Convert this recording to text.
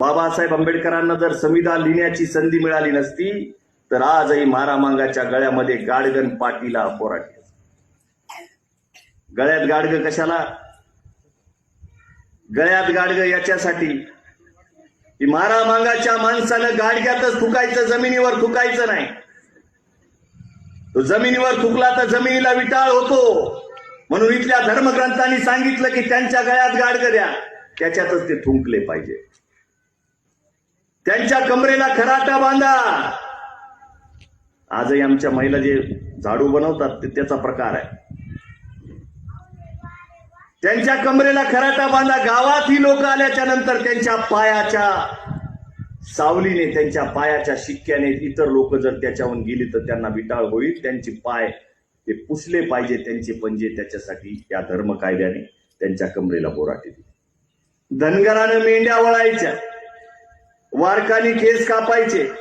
बाबासाहेब आंबेडकरांना जर संविधान लिहिण्याची संधी मिळाली नसती तर आजही मारामांगाच्या गळ्यामध्ये गाडगन पाटीला पोराटे गळ्यात गाडग कशाला? गळ्यात गाडग याच्यासाठी. की मारामांगाच्या माणसानं गाडग्यातच थुकायचं जमिनीवर थुकायचं नाही. तो जमिनीवर थुकला तर जमिनीला विटाळ होतो. म्हणून इथल्या धर्मग्रंथांनी सांगितलं की त्यांच्या गळ्यात गाडग द्या त्याच्यातच ते थुंकले पाहिजे. त्यांच्या कमरेला खराटा बांधा. आजही आमच्या महिला जे झाडू बनवतात ते त्याचा प्रकार आहे. त्यांच्या कमरेला खराटा बांधा. गावात ही लोक आल्याच्यानंतर त्यांच्या पायाच्या सावलीने त्यांच्या पायाच्या शिक्क्याने इतर लोक जर त्याच्याहून गेली तर त्यांना विटाळ होईल. त्यांचे पाय ते पुसले पाहिजे त्यांचे पंजे त्याच्यासाठी या धर्म कायद्याने त्यांच्या कमरेला बोराटे दिली धनगरानं मेंढ्या वळायच्या. वारकाली केस कापायचे.